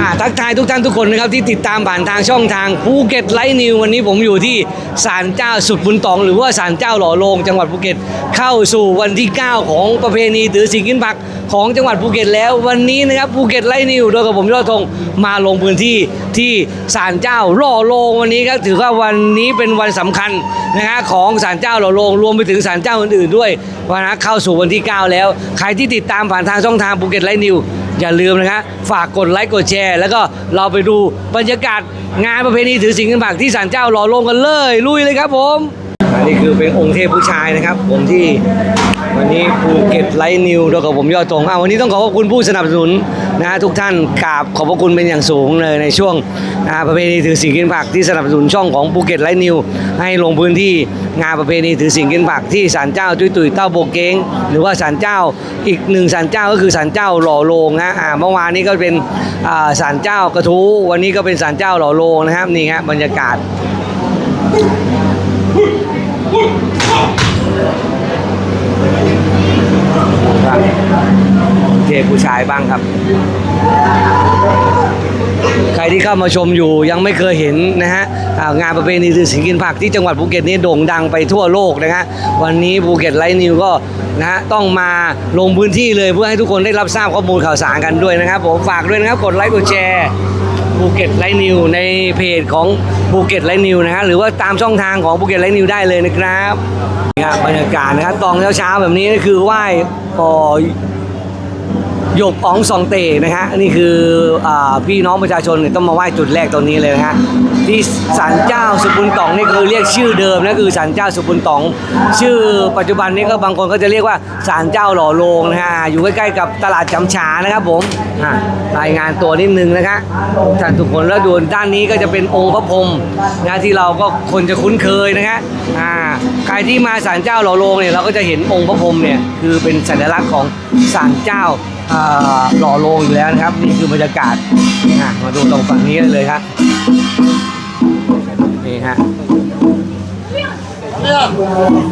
อ่าทักทายทุกท่านทุกคนนะครับที่ติดตามผ่านทางช่องทางภูเก็ตไลฟ์นิววันนี้ผมอยู่ที่ศาลเจ้าสุดบุญตองหรือว่าศาลเจ้าหล่อโลงจังหวัดภูเก็ตเข้าสู่วันที่ 9 ของประเพณีถือสิงกินผักของจังหวัดภูเก็ตแล้ววันนี้นะครับภูเก็ตไลฟ์นิวโดยกับผมยอดธงมาลงพื้นที่ที่ศาลเจ้าหล่อโลงวันนี้ก็ถือว่าวันนี้เป็นวันสำคัญนะฮะของศาลเจ้าหล่อโลงรวมไปถึงศาลเจ้าอื่นๆด้วยวันนะเข้าสู่วันที่ 9 แล้วใครที่ติดตามผ่านทางช่องทางภูเก็ตไลฟ์นิว อย่าลืมนะครับฝากกดไลค์กดแชร์ แล้วก็เราไปดูบรรยากาศงานประเพณีถือสิงกันผักที่ศาลเจ้ารอลงกันเลยลุยเลยครับผม นนี้คือเป็นองค์เทพผู้ชายนะครับ ผมที่วันนี้ภูเก็ตไลท์นิวโดยกับผมยอดตรงอะวันนี้ต้องขอขอบคุณผู้สนับสนุนนะฮะทุกท่านกราบขอบพระคุณเป็นอย่างสูงเลยในช่วงอาประเพณีถือสิงกินผักที่สนับสนุนช่องของภูเก็ตไลท์นิวให้ลงพื้นที่งานประเพณีถือสิงกินผักที่ศาลเจ้าตุยตุยเต้าโบกเก้งหรือว่าศาลเจ้าอีกหนึ่งศาลเจ้าก็คือศาลเจ้าหล่อโลงนะอ่าเมื่อวานนี้ก็เป็นอาศาลเจ้ากระทู้วันนี้ก็เป็นศาลเจ้าหล่อโลงนะครับนี่ฮะบรรยากาศ ครับเทผู้ชายบ้างครับ ใครที่เข้ามาชมอยู่ยังไม่เคยเห็นนะฮะางานประเพณีถือสิงกินผักที่จังหวัดภูเก็ตนี้โด่งดังไปทั่วโลกนะฮะวันนี้ภูเก็ตไลฟ์นิวก็นะฮะต้องมาลงพื้นที่เลยเพื่อให้ทุกคนได้รับทราบข้อมูลข่าวสารกันด้วยนะครับผมฝากด้วยนะครับกดไลค์กดแชร์ ภูเก็ตไลน์นิวในเพจของภูเก็ตไลน์นิวนะฮะหรือว่าตามช่องทางของภูเก็ตไลน์นิวได้เลยนะครับครับบรรยากาศนะครับตอนเช้าๆแบบนี้ก็คือไหว้ปอ หยกอ๋องซองเตนะฮะนี่คืออพี่น้องประชาชนเนี่ยต้องมาไหว้จุดแรกตรงนี้เลยนะฮะที่ศาลเจ้าสุบุญตองนี่คือเรียกชื่อเดิมนะคือศาลเจ้าสุบุญตอง ชื่อปัจจุบันนี้ก็บางคนก็จะเรียกว่าศาลเจ้าหล่อโลงนะฮะอยู่ใกล้ๆกับตลาดจำฉานะครับผมอ่ารายงานตัวนิดนึงนะคะท่านทุกคนแล้วดูด้านนี้ก็จะเป็นองค์พระพรหมนะที่เราก็คนจะคุ้นเคยนะฮะอ่าใครที่มาศาลเจ้าหล่อโลงเนี่ยเราก็จะเห็นองค์พระพรหมเนี่ยคือเป็นสัญลักษณ์ของ ศาลเจ้าหล่อโลงอยู่แล้วนะครับ นี่คือบรรยากาศอะมาดูตรงฝั่งนี้เลยครับนี่ฮะ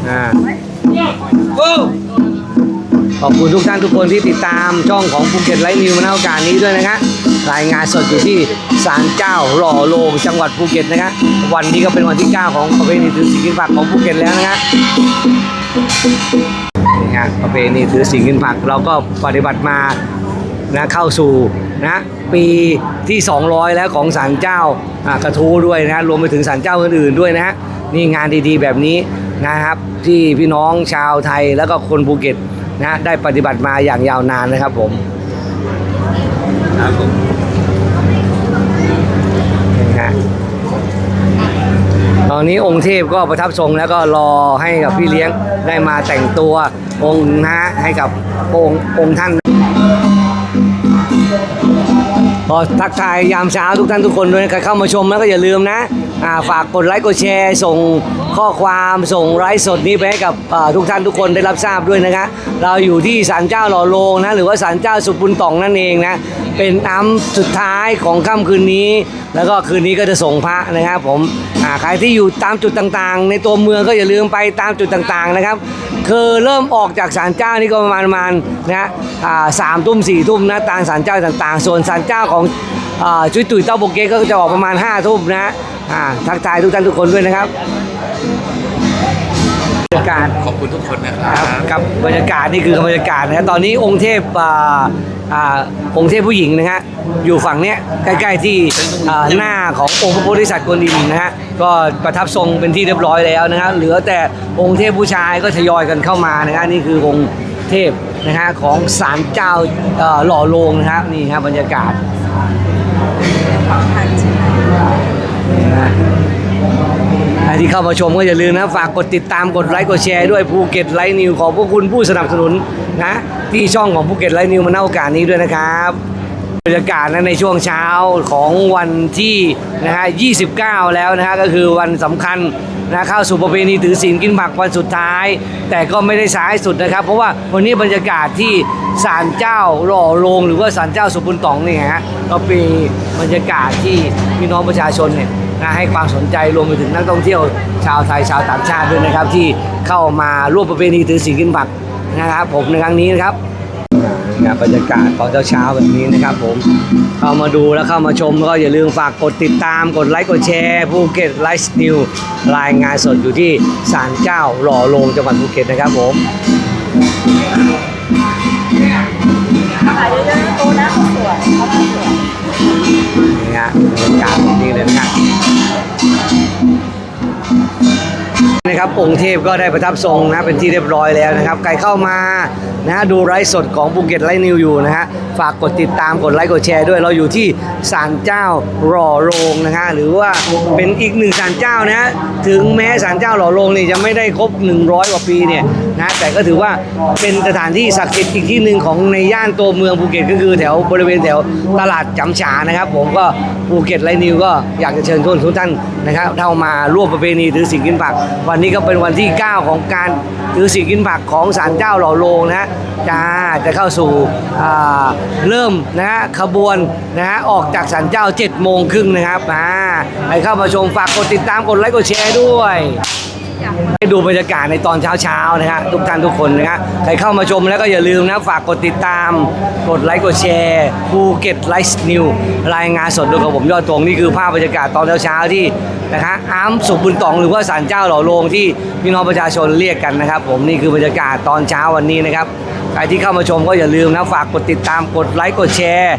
อ่าขอบคุณทุกท่านทุกคนที่ติดตามช่องของภูเก็ตไลฟ์นิวมาในโอกาสนี้ด้วยนะครับรายงานสดอยู่ที่ศาลเจ้าหล่อโลงจังหวัดภูเก็ตนะครับวันนี้ก็เป็นวันที่ 9 ของประเพณีถือสิงกินผักของภูเก็ตแล้วนะครับ นี่ฮะประเพณีถือสิงกินผัก เราก็ปฏิบัติมานะเข้าสู่นะปีที่ 200 แล้วของศาลเจ้าอ่ากระทู้ด้วยนะฮะรวมไปถึงศาลเจ้าอื่นๆด้วยนะฮะนี่งานดีๆแบบนี้นะครับที่พี่น้องชาวไทยแล้วก็คนภูเก็ตนะได้ปฏิบัติมาอย่างยาวนานนะครับผมครับผมนี่ฮะต อนนี้องค์เทพก็ประทับทรงแล้วก็รอให้กับพี่เลี้ยงได้มาแต่งตัวองค์นะฮะให้กับองค์องค์ท่าน ขอทักทายยามเช้าทุกท่านทุกคนด้วยนะครับเข้ามาชมแล้วก็อย่าลืมนะฝากกดไลค์กดแชร์ ส่งข้อความส่งไลฟ์สดนี้ไปให้กับทุกท่านทุกคนได้รับทราบด้วยนะคะเราอยู่ที่ศาลเจ้าหล่อโลงนะหรือว่าศาลเจ้าสุบุญตองนั่นเองนะเป็นน้ำสุดท้ายของค่ำคืนนี้ แล้วก็คืนนี้ก็จะส่งพระนะครับผมใครที่อยู่ตามจุดต่างๆ ในตัวเมืองก็อย่าลืมไปตามจุดต่างๆนะครับคือเริ่มออกจากศาลเจ้านี่ก็ประมาณประมาณนะสามทุ่มสี่ทุ่มนะตามศาลเจ้าต่างๆ ส่วนศาลเจ้าของอ่าจุ้ยตุ๋ยเต้าโบกเกะก็จะออกประมาณห้าทุ่มนะอ่าทักทายทุกท่านทุกคนด้วยนะครับบรรยากาศขอบคุณทุกคนนะคครัรับบกับบรรยากาศนี่คือบรรยากาศนะฮะตอนนี้องค์เทพอ่าอ่าองค์เทพผู้หญิงนะฮะอยู่ฝั่งเนี้ยใกล้ๆที่อ่าหน้าขององค์พระโพธิสัตว์กวนอิมนะฮะก็ประทับทรงเป็นที่เรียบร้อยแล้วนะฮะเหลือแต่องค์เทพผู้ชายก็ทยอยกันเข้ามานะฮะนี่คือองค์เทพ นะฮะของศาลเจ้าหล่อโลงนะฮะนี่ฮะบรรยากาศใครที่เข้ามาชมก็อย่าลืมนะ ฝากกดติดตามกดไลค์กดแชร์ด้วยภูเก็ตไลฟ์นิวขอบพระคุณผู้สนับสนุนนะ ที่ช่องของภูเก็ตไลฟ์นิวมาณโอกาสนี้ด้วยนะครับบรรยากาศนะในช่วงเช้าของวันที่นะฮะ 29 แล้วนะฮะ ก็คือวันสำคัญ นะเข้าสู่ประเพณีถือศีลกินผักวันสุดท้าย แต่ก็ไม่ได้สายสุดนะครับ เพราะว่าวันนี้บรรยากาศที่ศาลเจ้าหล่อโลงหรือว่าศาลเจ้าสุบุญตองนี่ฮะก็เป็นบรรยากาศที่พี่น้องประชาชนเนี่ยนะให้ความสนใจรวมไปถึงนักท่องเที่ยว ชาวไทยชาวต่างชาติด้วยนะครับ ที่เข้ามาร่วมประเพณีถือศีลกินผักนะครับผมในครั้งนี้นะครับ งานบรรยากาศตอนเช้าๆแบบนี้นะครับผมเข้ามาดูแล้วเข้ามาชมแล้วก็อย่าลืมฝากกดติดตามกดไลค์กดแชร์ภูเก็ตไลฟ์สติลรายงานสดอยู่ที่ศาลเจ้าหล่อโลงจังหวัดภูเก็ตนะครับผมขายเยอะๆโตนะเขาสวยเขาสวยนี่ฮะบรรยากาศแบบนี้เลยนะฮะ นะครับองค์เทพก็ได้ประทับทรงนะเป็นที่เรียบร้อยแล้วนะครับใครเข้ามานะดูไลฟ์สดของภูเก็ตไลฟ์นิวอยู่นะฮะฝากกดติดตามกดไลค์กดแชร์ด้วยเราอยู่ที่ศาลเจ้ารอโรงนะฮะหรือว่าเป็นอีกหนึ่งศาลเจ้านะฮะถึงแม้ศาลเจ้าหล่อโรงนี่จะไม่ได้ครบ 100 กว่าปีเนี่ย นะแต่ก็ถือว่าเป็นสถานที่ศักดิ์สิทธิ์อีกที่หนึ่งของในย่านตัวเมืองภูเก็ตก็คือแถวบริเวณแถวตลาดจำฉานะครับ ผมก็ภูเก็ตไลฟ์นิวก็อยากจะเชิญชวนทุกท่านนะครับเข้ามาร่วมประเพณีถือศีลกินผัก วันนี้ก็เป็นวันที่ 9 ของการถือศีลกินผักของศาลเจ้าหล่อโลงนะฮะจ้าจะเข้าสู่เริ่มนะฮะขบวนนะฮะออกจากศาลเจ้า7โมงครึ่งนะครับอ่าให้เข้ามาชมฝากกดติดตามกดไลค์กดแชร์ด้วย ให้ดูบรรยากาศในตอนเช้าๆนะฮะทุกท่านทุกคนนะฮะใครเข้ามาชมแล้วก็อย่าลืมนะฝากกดติดตาม กดไลค์กดแชร์ภูเก็ตไลฟ์นิวรายงานสดโดยกับผมยอดตรงนี่คือภาพบรรยากาศตอนเช้าๆที่นะฮะอาร์มสุขบุญตองหรือว่าศาลเจ้าหล่อโลงที่พี่น้องประชาชนเรียกกันนะครับ ผมนี่คือบรรยากาศตอนเช้าวันนี้นะครับใครที่เข้ามาชมก็อย่าลืมนะฝากกดติดตามกดไลค์กดแชร์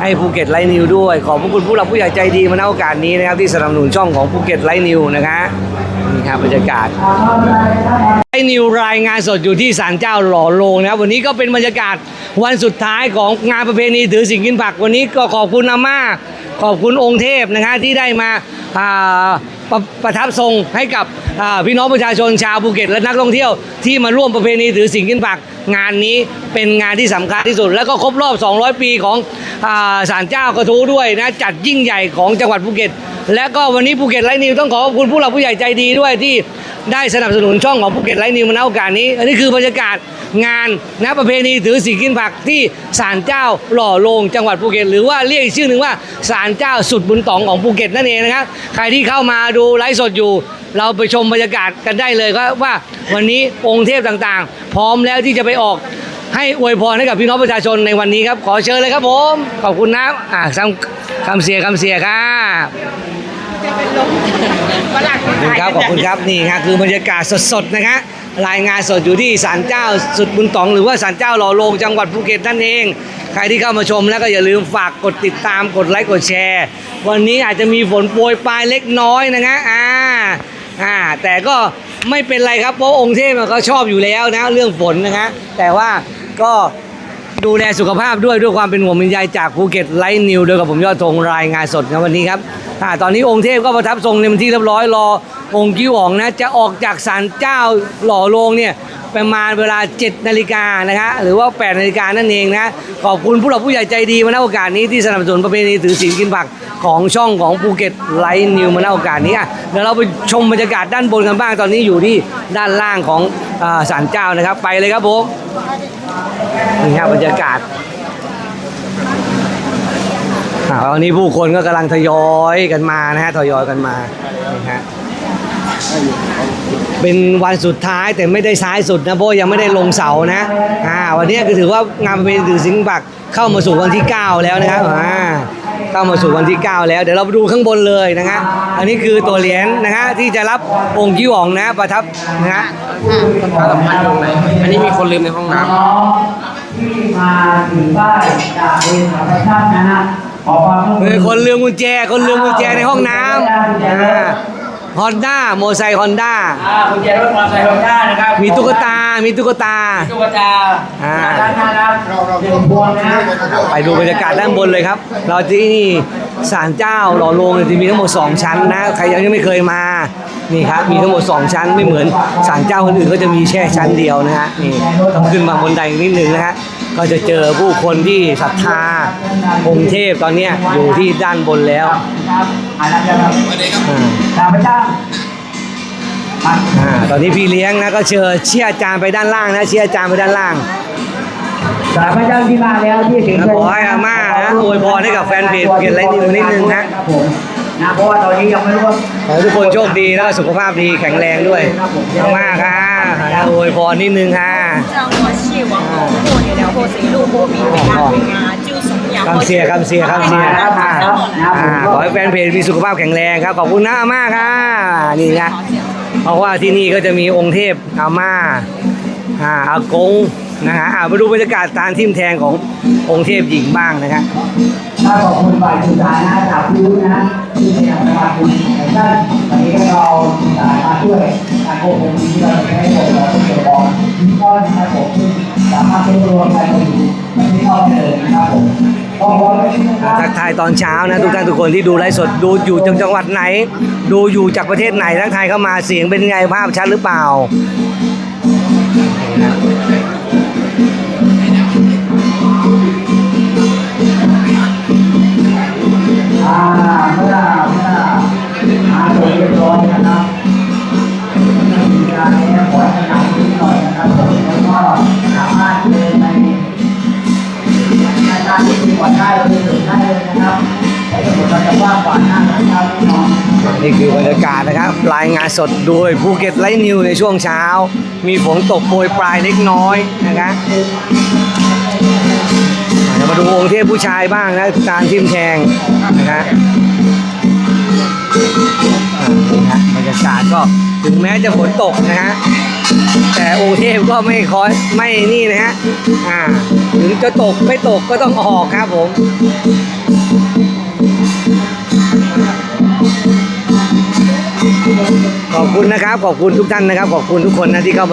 ให้ภูเก็ตไลฟ์นิวด้วย ขอบพระคุณผู้หลักผู้ใหญ่ใจดีมาณโอกาสนี้นะครับที่สนับสนุนช่องของภูเก็ตไลฟ์นิวนะฮะนี่ ครับบรรยากาศไอ้นิวรายงานสดอยู่ที่ศาลเจ้าหล่อโลงนะครับวันนี้ก็เป็นบรรยากาศวันสุดท้ายของงานประเพณีถือสิ่งกินผักวันนี้ก็ขอบคุณอาม่าขอบคุณองค์เทพนะฮะที่ได้มาประประทับทรงให้กับพี่น้องประชาชนชาวภูเก็ตและนักท่องเที่ยวที่มาร่วมประเพณีถือสิ่งกินผักงานนี้เป็นงานที่สำคัญที่สุด แล้วก็ครบรอบ 200 ปีของศาลเจ้ากระทู้ด้วยนะจัดยิ่งใหญ่ของจังหวัดภูเก็ต และก็วันนี้ภูเก็ตไลฟ์นิวต้องขอขอบคุณผู้หลักผู้ใหญ่ใจดีด้วยที่ได้สนับสนุนช่องของภูเก็ตไลฟ์นิวมาณโอกาสนี้ อันนี้คือบรรยากาศงานนะประเพณีถือสีกินผักที่ศาลเจ้าหล่อโลงจังหวัดภูเก็ต หรือว่าเรียกอีกชื่อหนึ่งว่าศาลเจ้าสุดบุญตองของภูเก็ตนั่นเองนะครับใครที่เข้ามาดูไลฟ์สดอยู่ เราไปชมบรรยากาศกันได้เลยก็ว่าวันนี้องค์เทพต่างๆ พร้อมแล้วที่จะไปออกให้อวยพรให้กับพี่น้องประชาชนในวันนี้ครับ ขอเชิญเลยครับผม ขอบคุณนะอ่าคำคำเสียคำเสียครับ จะเป็นลมฝรั่งขอบคุณครับขอบคุณครับนี่ฮะคือบรรยากาศสดๆนะฮะรายงานสดอยู่ที่ศาลเจ้าสุดบุญตอง หรือว่าศาลเจ้าหล่อโลงจังหวัดภูเก็ตนั่นเอง ใครที่เข้ามาชมแล้วก็อย่าลืมฝากกดติดตามกดไลค์กดแชร์ วันนี้อาจจะมีฝนโปรยปลายเล็กน้อยนะฮะอ่าอ่าแต่ก็ไม่เป็นไรครับเพราะองค์เทพเขาชอบอยู่แล้วนะเรื่องฝนนะฮะแต่ว่าก็ดูแลสุขภาพด้วยด้วยความเป็นห่วงเป็นใยจากภูเก็ตไลท์นิวโดยกับผมยอดธงรายงานสดในวันนี้ครับ อ่าตอนนี้องค์เทพก็ประทับทรงในเป็นที่เรียบร้อยรอองค์กิ้วอ๋องนะจะออกจากศาลเจ้าหล่อโลงเนี่ยประมาณเวลา 7 นาฬิกานะฮะหรือว่า 8 นาฬิกานั่นเองนะขอบคุณผู้หลักผู้ใหญ่ใจดีมาณโอกาสนี้ที่สนับสนุนประเพณีถือศีลกินผักของช่องของภูเก็ตไลท์นิวมาณโอกาสนี้อะเดี๋ยวเราไปชมบรรยากาศด้านบนกันบ้างตอนนี้อยู่ที่ด้านล่างของศาลเจ้านะครับ ไปเลยครับผมนี่ครับบรรยากาศ อ่าตอนนี้ผู้คนก็กำลังทยอยกันมานะฮะทยอยกันมานี่ฮะเป็นวันสุดท้ายแต่ไม่ได้ซ้ายสุดนะเพราะยังไม่ได้ลงเสานะอ่าวันนี้ก็ถือว่างานประเพณีถือสิงห์บักเข้ามาสู่วันที่ 9 แล้วนะครับอ่าเข้ามาสู่วันที่ 9 แล้วเดี๋ยวเราไปดูข้างบนเลยนะฮะอันนี้คือตัวเหรียญนะฮะที่จะรับองค์กิ้วอ๋องนะประทับนะฮะถ้าสำคัญตรงไหนอันนี้มีคนลืมในห้องน้ที่มาถือป้ายจากบริษัทท่านนะฮะ ขอความร่วมเอมืออคนลืมกุญแจ คนลืมกุญแจในห้องน้ำฮอนด้าโมไซฮอนด้าอ่าคุณเจรถมอเตอร์ไซค์ฮอนด้านะครับมีตุ๊กตา มีตุ๊กตาตุ๊กตาอ่าด้านหน้านะครับหนึ่งพวงนะฮะไปดูบรรยากาศด้านบนเลยครับ เราที่นี่ศาลเจ้าหล่อโลงเนี่ยจะมีทั้งหมด 2 ชั้นนะ ใครยังไม่เคยมา นี่ครับมีทั้งหมด 2 ชั้นไม่เหมือนศาลเจ้าคนอื่นก็จะมีแค่ชั้นเดียวนะฮะนี่ต้องขึ้นมาบนไดนิดนึงนะฮะก็จะเจอผู้คนที่ศรัทธาองค์เทพตอนเนี้ยอยู่ที่ด้านบนแล้วครับอ่าแล้วจะครับอ่าตามพระเจ้าอะอ่าตอนนี้พี่เลี้ยงนะก็เชิญเชี่ยอาจารย์ไปด้านล่างนะเชี่ยอาจารย์ไปด้านล่างสามพระเจ้าที่มาแล้วที่ถึงแล้วขอให้อาม่านะอวยพรให้กับแฟนเพจเกียรติไลฟ์นิวนิดนึงนะผม นะเพราะว่าตอนนี้ยังไม่รู้ว่า ขอให้ทุกคนโชคดีแล้วก็สุขภาพดีแข็งแรงด้วยมากๆค่ะอวยพรนิดนึงค่ะ 让我谢网红过年了，或者一路波比平安平安，就崇洋 คำเสียคำเสียคำเสียอ่าอ่าขอให้แฟนเพจมีสุขภาพแข็งแรงครับ ขอบคุณนะอาม่าค่ะนี่นะเพราะว่าที่นี่ก็จะมีองค์เทพอาม่าอ่าอากง นะฮะอ่ามาดูบรรยากาศการทิมแทงขององค์เทพหญิงบ้างนะครับถ้าขอบคุณฝ่ายสื่อสานะจากผู้นะที่พยายามสมาคมแต่ท่านวันนี้ก็เราสื่ารมาช่วยการควบคุมที่เราจะให้ผมเราเกี่ยวข้องก็นะครับผมสามารถรวมกันอยู่ที่นอกเลยนะครับผมขอบคุณนะครับทักทายตอนเช้านะทุกท่านทุกคนที่ดูไลฟ์สดดูอยู่จังหวัดไหน ดูอยู่จากประเทศไหนทักทายเข้ามาเสียงเป็นไงภาพชัดหรือเปล่า เมื่อเมื่อหาตัวเรียบร้อยนะครับมีการแก้ขอให้หนักนิดหน่อยนะครับผมแล้วก็สามารถเดินในในการที่มีกว่าได้คือถึงได้เลยนะครับแต่ถ้าผมเราจะกว่างกว่าหน้านะครับพี่น้องนี่คือบรรยากาศนะครับ รายงานสดโดยภูเก็ตไลท์นิวในช่วงเช้า มีฝนตกโปรยปลายเล็กน้อยนะครับ ดี๋ยวมาดูองค์เทพผู้ชายบ้างนะการทิมแทงนะครับอ่านี่ฮะบรรยากาศก็ถึงแม้จะฝนตกนะฮะแต่องค์เทพก็ไม่คอยไม่นี่นะฮะอ่าถึงจะตกไม่ตกก็ต้องออกครับผมขอบคุณนะครับ ขอบคุณทุกท่านนะครับ ขอบคุณทุกคนนะที่เข้ามา